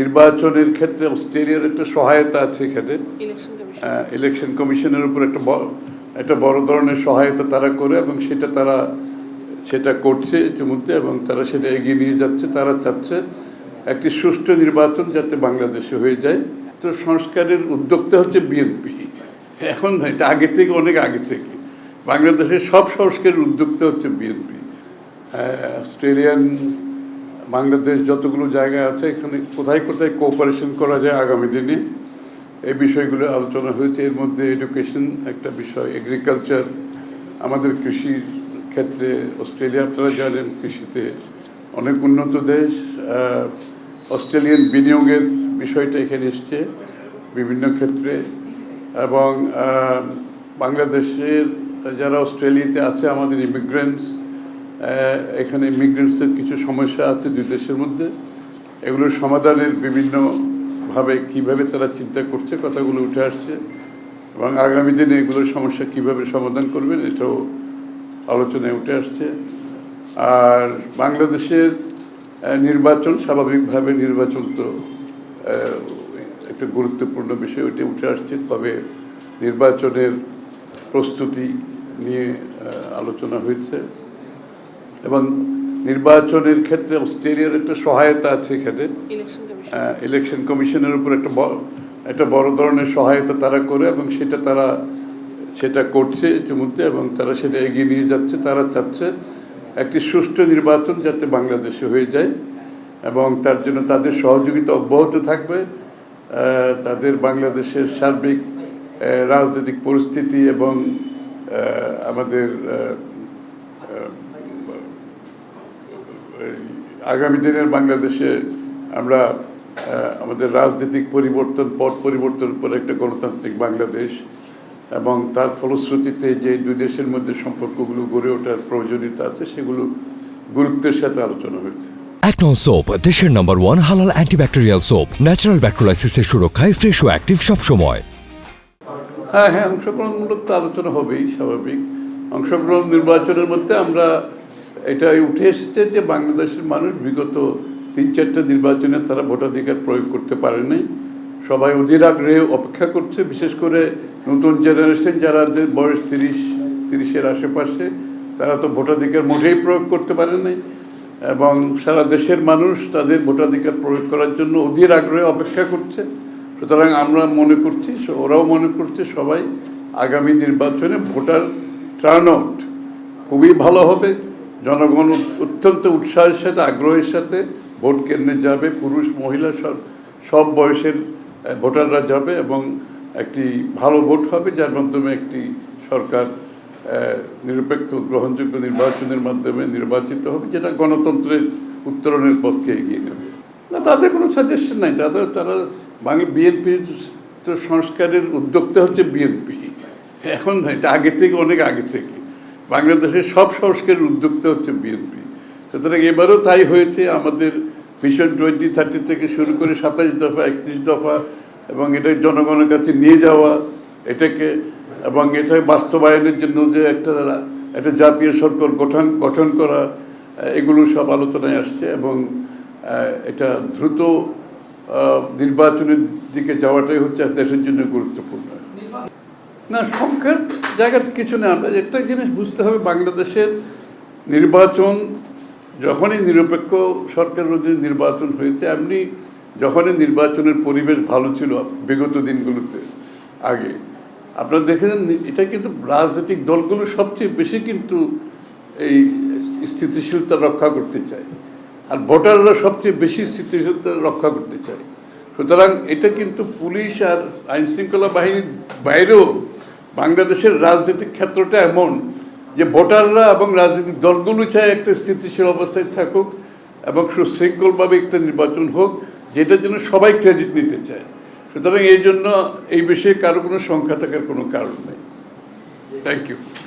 নির্বাচনের ক্ষেত্রে অস্ট্রেলিয়ার একটা সহায়তা আছে এখানে। ইলেকশন কমিশনের উপর একটা একটা বড় ধরনের সহায়তা তারা করে এবং সেটা তারা সেটা করছে ইতিমধ্যে এবং তারা সেটা এগিয়ে নিয়ে যাচ্ছে তারা চাচ্ছে একটি সুষ্ঠু নির্বাচন যাতে বাংলাদেশে হয়ে যায়। তো সংস্কারের উদ্যোক্তা হচ্ছে বিএনপি। এখন না, এটা আগে থেকে অনেক আগে থেকে। বাংলাদেশের সব সংস্কারের উদ্যোক্তা হচ্ছে বিএনপি। অস্ট্রেলিয়ান বাংলাদেশ যতগুলো জায়গা আছে, এখানে কোথায় কোথায় কোঅপারেশন করা যায় আগামী দিনে, এই বিষয়গুলো আলোচনা হয়েছে। এর মধ্যে এডুকেশন একটা বিষয় এগ্রিকালচার আমাদের কৃষির ক্ষেত্রে অস্ট্রেলিয়া, আপনারা জানেন কৃষিতে অনেক উন্নত দেশ অস্ট্রেলিয়ান বিনিয়োগের বিষয়টা এখানে এসছে বিভিন্ন ক্ষেত্রে এবং বাংলাদেশের যারা অস্ট্রেলিয়াতে আছে, আমাদের ইমিগ্রেন্টস এখানে ইমিগ্রেন্টসদের কিছু সমস্যা আছে দুই দেশের মধ্যে। এগুলোর সমাধানের বিভিন্নভাবে কীভাবে তারা চিন্তা করছে, কথাগুলো উঠে আসছে। এবং আগামী দিনে এগুলোর সমস্যা কীভাবে সমাধান করবেন, এটাও আলোচনায় উঠে আসছে। আর বাংলাদেশের নির্বাচন, স্বাভাবিকভাবে নির্বাচন তো একটা গুরুত্বপূর্ণ বিষয়, ওইটা উঠে আসছে। তবে নির্বাচনের প্রস্তুতি নিয়ে আলোচনা হয়েছে। এবং নির্বাচনের ক্ষেত্রে অস্ট্রেলিয়ার একটা সহায়তা আছে এখানে। ইলেকশন কমিশনের উপর একটা একটা বড় ধরনের সহায়তা তারা করে এবং সেটা তারা সেটা করছে ইতিমধ্যে এবং তারা সেটা এগিয়ে নিয়ে যাচ্ছে তারা চাচ্ছে একটি সুষ্ঠু নির্বাচন যাতে বাংলাদেশে হয়ে যায় এবং তার জন্য তাদের সহযোগিতা অব্যাহত থাকবে। তাদের বাংলাদেশের সার্বিক রাজনৈতিক পরিস্থিতি এবং আমাদের আগামী দিনের বাংলাদেশে আমরা আমাদের রাজনৈতিক পরিবর্তন পথ পরিবর্তন করে একটা গণতান্ত্রিক বাংলাদেশ এবং তার ফলশ্রুতিতে যে দুই দেশের মধ্যে সম্পর্কগুলো গড়ে ওঠার প্রয়োজনীয়তা আছে সেগুলো গুরুত্বের সাথে আলোচনা হয়েছে। অ্যাকনন সোপ দেশের নম্বর ওয়ান হালাল অ্যান্টিব্যাকটেরিয়াল সোপ ন্যাচারাল ব্যাকটেরিয়ালাইসিসের সুরক্ষায় ফ্রেশ ও অ্যাক্টিভ সবসময়। হ্যাঁ হ্যাঁ অংশগ্রহণমূলক তো আলোচনা হবেই স্বাভাবিক। অংশগ্রহণ নির্বাচনের মধ্যে আমরা এটাই উঠে এসেছে যে বাংলাদেশের মানুষ বিগত তিন চারটা নির্বাচনে তারা ভোটাধিকার প্রয়োগ করতে পারেনি সবাই অধীর আগ্রহে অপেক্ষা করছে, বিশেষ করে নতুন জেনারেশন যারা বয়স তিরিশ, তিরিশের আশেপাশে, তারা তো ভোটাধিকার মোটেই প্রয়োগ করতে পারেনি এবং সারা দেশের মানুষ তাদের ভোটাধিকার প্রয়োগ করার জন্য অধীর আগ্রহে অপেক্ষা করছে। সুতরাং আমরা মনে করছি, ওরাও মনে করছে সবাই আগামী নির্বাচনে ভোটার টার্ন আউট খুবই ভালো হবে। জনগণ অত্যন্ত উৎসাহের সাথে, আগ্রহের সাথে ভোট কেন্দ্রে যাবে। পুরুষ, মহিলা, সব সব বয়সের ভোটাররা যাবে এবং একটি ভালো ভোট হবে, যার মাধ্যমে একটি সরকার নিরপেক্ষ, গ্রহণযোগ্য নির্বাচনের মাধ্যমে নির্বাচিত হবে, যেটা গণতন্ত্রের উত্তরণের পথকে এগিয়ে নেবে। না, তাদের কোনো সাজেশন নাই। তাদের তারা বাংলা বিএনপির তো সংস্কারের উদ্যোক্তা হচ্ছে বিএনপি এখন এটা আগে থেকে, অনেক আগে থেকে। বাংলাদেশের সব সংস্কারের উদ্যোক্তা হচ্ছে বিএনপি। সুতরাং এবারও তাই হয়েছে, আমাদের মিশন টোয়েন্টি থার্টি থেকে শুরু করে সাতাশ দফা, একত্রিশ দফা, এবং এটা জনগণের কাছে নিয়ে যাওয়া, এটাকে, এবং এটা বাস্তবায়নের জন্য যে একটা একটা জাতীয় সরকার গঠন গঠন করা, এগুলো সব আলোচনায় আসছে, এবং এটা দ্রুত নির্বাচনের দিকে যাওয়াটাই হচ্ছে দেশের জন্য গুরুত্বপূর্ণ। না সংখ্যার জায়গাতে কিছু নেই। আমরা একটা জিনিস বুঝতে হবে, বাংলাদেশের নির্বাচন যখনই নিরপেক্ষ সরকারের অধীনে নির্বাচন হয়েছে, এমনি যখনই নির্বাচনের পরিবেশ ভালো ছিল বিগত দিনগুলোতে, আগে। আপনারা দেখেছেন এটা কিন্তু রাজনৈতিক দলগুলো সবচেয়ে বেশি কিন্তু এই স্থিতিশীলতা রক্ষা করতে চায়। আর ভোটাররা সবচেয়ে বেশি স্থিতিশীলতা রক্ষা করতে চায়। সুতরাং এটা কিন্তু পুলিশ আর আইনশৃঙ্খলা বাহিনীর বাইরেও বাংলাদেশের রাজনৈতিক ক্ষেত্রটা এমন যে ভোটাররা এবং রাজনৈতিক দলগুলো চায় একটা স্থিতিশীল অবস্থায় থাকুক এবং সুশৃঙ্খলভাবে একটা নির্বাচন হোক, যেটার জন্য সবাই ক্রেডিট নিতে চায়। সুতরাং এই জন্য এই বিষয়ে কারও কোনো সংখ্যা থাকার কোনো কারণ নেই। Thank you